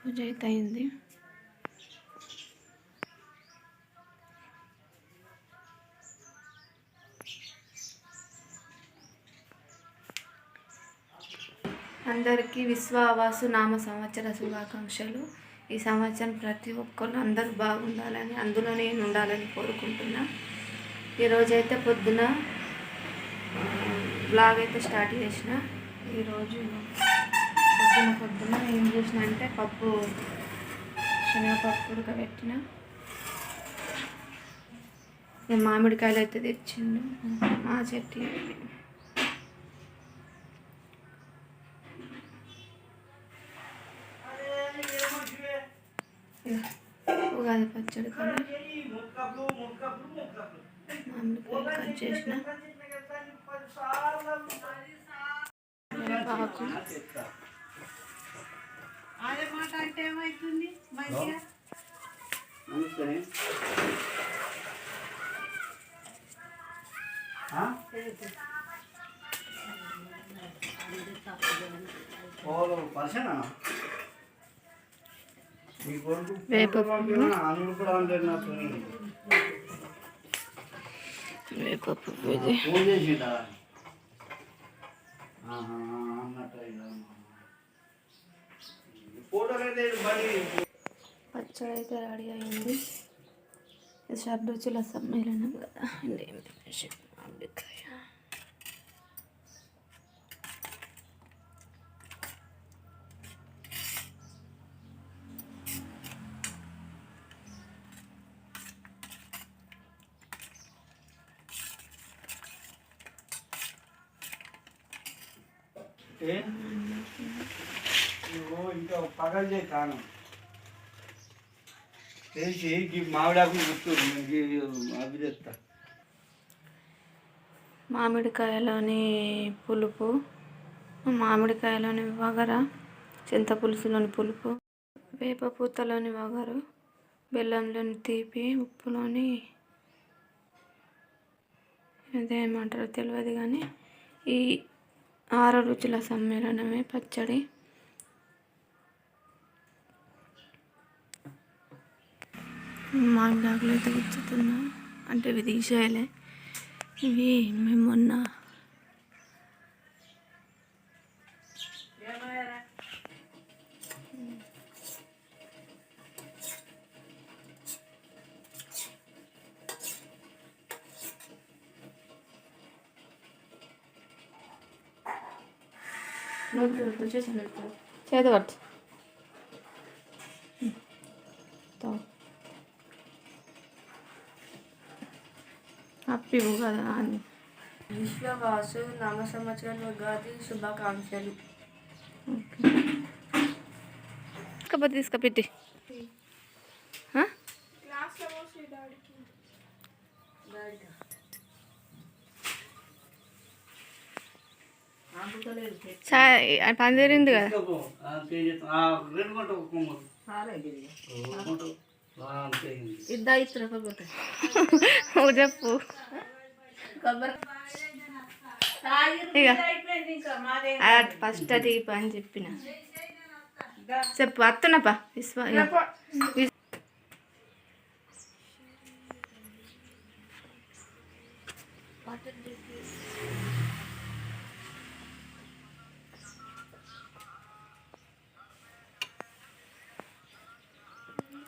పూజ అయితే అయింది అందరికీ విశ్వావాసు నామ సంవత్సర శుభాకాంక్షలు. ఈ సంవత్సరం ప్రతి ఒక్కరు అందరూ బాగుండాలని అందులో నేను ఉండాలని కోరుకుంటున్నా. ఈరోజైతే పొద్దున బ్లాగ్ అయితే స్టార్ట్ చేసిన. ఈరోజు పొద్దున పొద్దున ఏం చేసిన అంటే పప్పు శనగపప్పు ఉడకబెట్టిన. మామిడికాయలు అయితే తెచ్చిండు మా చెట్టు ఉగాది పచ్చడి కదా మామిడికాయలు కట్ చేసిన. ఆకు అదే మాట అంటే ఏమవుతుంది మంచిగా నమస్తే. పర్సనా? వేప అన్నట్టు పచ్చడి అయితే రెడీ అయింది ఇది షడ్రుచుల సమ్మేళనం కదా అండి మామిడికాయ ఏ? నువ్వు ఇంకా పగలు చేయి కాను తెలిసి ఈ మామిడాకు గుర్తు అవి తెస్తా మామిడికాయలోని పులుపు మామిడికాయలోని వగర చింతపులుసులోని పులుపు వేప పూతలోని వగరు బెల్లంలోని తీపి ఉప్పులోని ఇదేమంటారో తెలియదు కానీ ఈ ఆరు రుచుల సమ్మేళనమే పచ్చడి. మామిడాకులు అయితే గుచ్చుతున్నా అంటే ఇవి తీసేయాలి. ఇవి మేము మొన్న చేతి పట్టు హ్యాపీ ఉగాది అని. విశ్వవాసు నామ సంవత్సరం ఉగాది శుభాకాంక్షలు. కాకపోతే తీసుకుపెట్టి ఆ? చాయ్ అది పని తీరింది కదా. ఇద్దా నువ్వు చెప్పు. ఇక ఫస్ట్ అది పని చెప్పిన. చెప్పు అత్తనప్ప విశ్వ. విస్-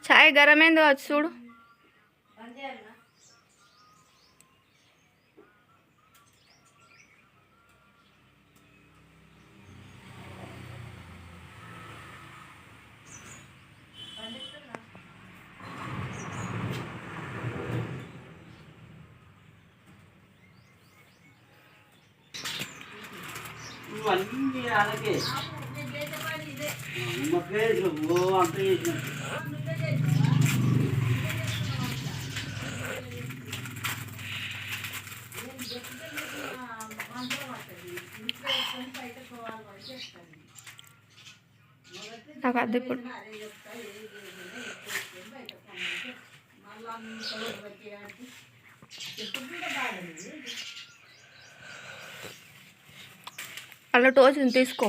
చాయ్ గరమైంది కావచ్చు చూడు ఇవన్నీ అలాగే నిమ్మకాయ ఓ అంత చేసిన నాకు అద్దె ఇప్పుడు అలా టోచన్ తీసుకో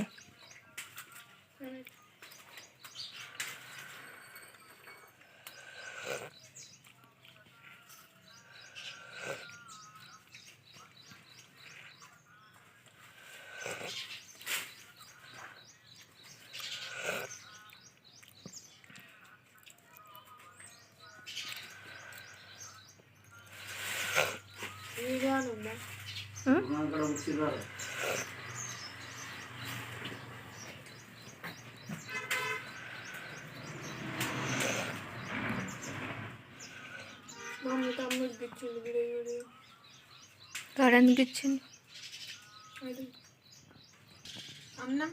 అక్కడ ఇచ్చింది వీడియో అన్నం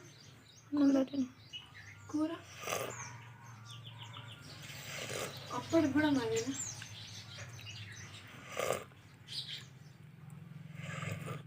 కూర. అప్పటికి కూడా మళ్ళీ